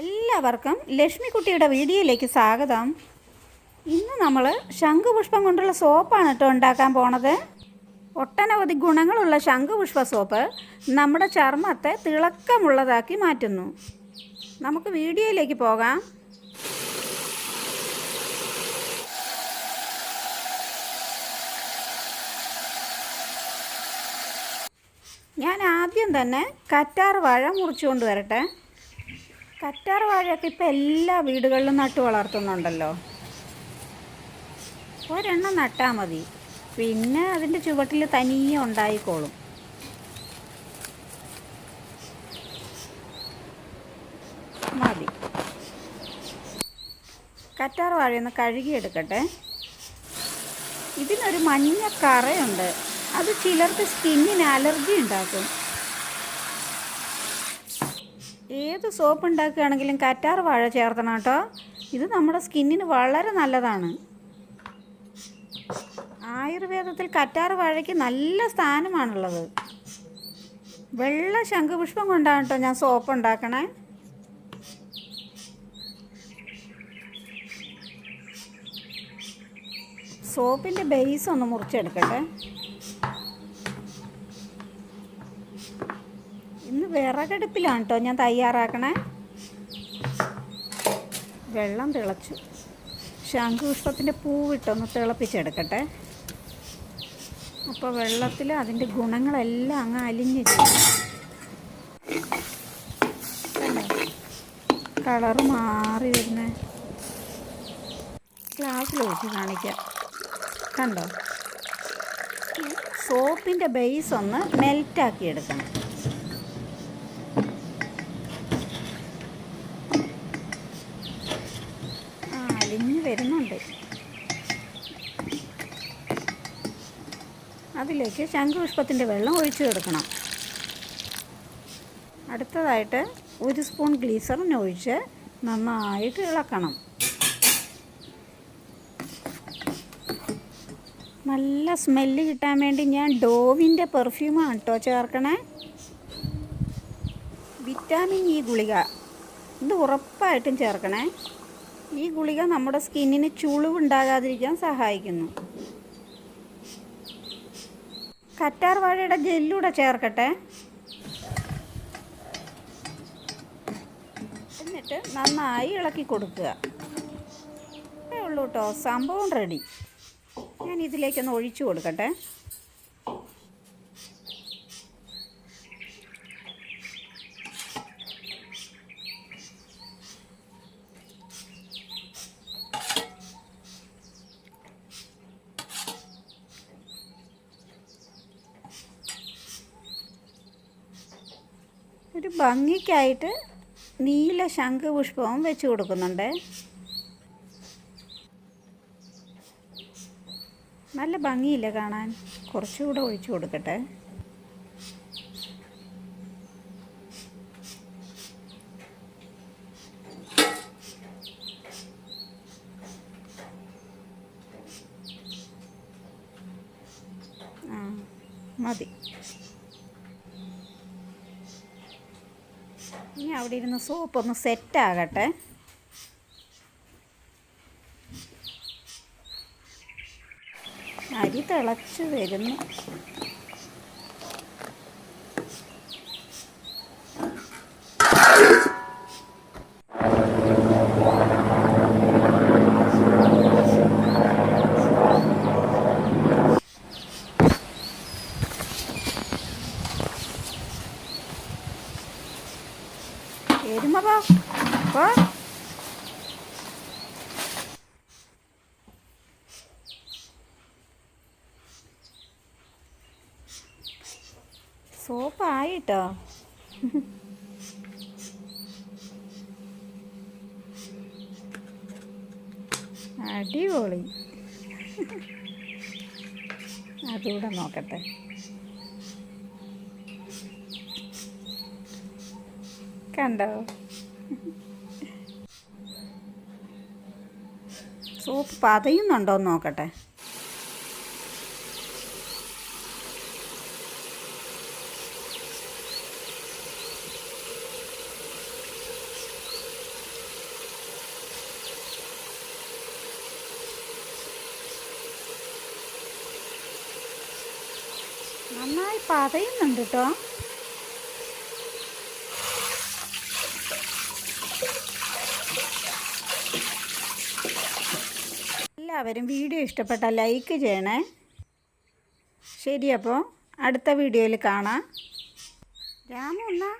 എല്ലാവർക്കും ലക്ഷ്മിക്കുട്ടിയുടെ വീഡിയോയിലേക്ക് സ്വാഗതം. ഇന്ന് നമ്മൾ ശംഖുപുഷ്പം കൊണ്ടുള്ള സോപ്പാണ് കേട്ടോ ഉണ്ടാക്കാൻ പോണത്. ഒട്ടനവധി ഗുണങ്ങളുള്ള ശംഖുപുഷ്പ സോപ്പ് നമ്മുടെ ചർമ്മത്തെ തിളക്കമുള്ളതാക്കി മാറ്റുന്നു. നമുക്ക് വീഡിയോയിലേക്ക് പോകാം. ഞാൻ ആദ്യം തന്നെ കറ്റാർ വാഴ മുറിച്ചുകൊണ്ട് വരട്ടെ. കറ്റാർ വാഴയൊക്കെ ഇപ്പം എല്ലാ വീടുകളിലും നട്ടു വളർത്തുന്നുണ്ടല്ലോ. ഒരെണ്ണം നട്ടാൽ മതി. പിന്നെ അതിന്റെ ചുവട്ടിൽ തനിയെ ഉണ്ടായിക്കോളും. മതി. കറ്റാർ വാഴയൊന്ന് കഴുകിയെടുക്കട്ടെ. ഇതിനൊരു മഞ്ഞ കറയുണ്ട്. അത് ചിലർക്ക് സ്കിന്നിന് അലർജി ഉണ്ടാക്കും. ഏത് സോപ്പ് ഉണ്ടാക്കുകയാണെങ്കിലും കറ്റാർ വാഴ ചേർത്തണം കേട്ടോ. ഇത് നമ്മുടെ സ്കിന്നിന് വളരെ നല്ലതാണ്. ആയുർവേദത്തിൽ കറ്റാർ വാഴയ്ക്ക് നല്ല സ്ഥാനമാണുള്ളത്. വെള്ള ശംഖുപുഷ്പം കൊണ്ടാണ് കേട്ടോ ഞാൻ സോപ്പ് ഉണ്ടാക്കണേ. സോപ്പിന്റെ ബേസ് ഒന്ന് മുറിച്ചെടുക്കട്ടെ. ഇന്ന് വിറകടുപ്പിലാണ് കേട്ടോ ഞാൻ തയ്യാറാക്കണേ. വെള്ളം തിളച്ചു. ശംഖുപുഷ്പത്തിന്റെ പൂവിട്ടൊന്ന് തിളപ്പിച്ചെടുക്കട്ടെ. അപ്പോൾ വെള്ളത്തിൽ അതിന്റെ ഗുണങ്ങളെല്ലാം അങ്ങ് അലിഞ്ഞു കളറ് മാറി വരുന്നേ. ഗ്ലാസ്സിൽ ഒഴിച്ച് കാണിക്കാം. കണ്ടോ? സോപ്പിന്റെ ബേസ് ഒന്ന് മെൽറ്റാക്കി എടുക്കണം ആ അലിഞ്ഞ് വരുന്നുണ്ട്. അതിലേക്ക് ശംഖുപുഷ്പത്തിന്റെ വെള്ളം ഒഴിച്ചു കൊടുക്കണം. അടുത്തതായിട്ട് ഒരു സ്പൂൺ ഗ്ലീസറിൻ ഒഴിച്ച് നന്നായിട്ട് ഇളക്കണം. നല്ല സ്മെല്ല് കിട്ടാൻ വേണ്ടി ഞാൻ ഡോവിന്റെ പെർഫ്യൂമാണ് കേട്ടോ ചേർക്കണേ. വിറ്റാമിൻ ഇ ഗുളിക. ഇത് ഉറപ്പായിട്ടും ചേർക്കണേ. ഈ ഗുളിക നമ്മുടെ സ്കിന്നിന് ചുളിവുണ്ടാകാതിരിക്കാൻ സഹായിക്കുന്നു. കറ്റാർ വാഴയുടെ ജെല്ലൂടെ ചേർക്കട്ടെ. എന്നിട്ട് നന്നായി ഇളക്കി കൊടുക്കുക. അത്രേ ഉള്ളൂ കേട്ടോ സംഭവം റെഡി ഞാൻ ഇതിലേക്കൊന്ന് ഒഴിച്ചു കൊടുക്കട്ടെ. ഒരു ഭംഗിക്കായിട്ട് നീല ശംഖുപുഷ്പവും വെച്ച് കൊടുക്കുന്നുണ്ട്. നല്ല ഭംഗിയില്ല കാണാൻ? കുറച്ചുകൂടെ ഒഴിച്ചു കൊടുക്കട്ടെ. മതി. അവിടെ ഇരുന്ന് സോപ്പ് ഒന്ന് സെറ്റ് ആകട്ടെ അരി തിളച്ചു വരുന്നു. എരുമ പോ പോ സോപ്പായിട്ടോ? അടിപൊളി. അതുകൂടെ നോക്കട്ടെ. കണ്ടോ? സോപ്പ് പതയുന്നുണ്ടോ എന്ന് നോക്കട്ടെ. നന്നായി പതയുന്നുണ്ട് കേട്ടോ എല്ലാവരും വീഡിയോ ഇഷ്ടപ്പെട്ട ലൈക്ക് ചെയ്യണേ. ശരി അപ്പോൾ അടുത്ത വീഡിയോയിൽ കാണാം. രാമു എന്നാ?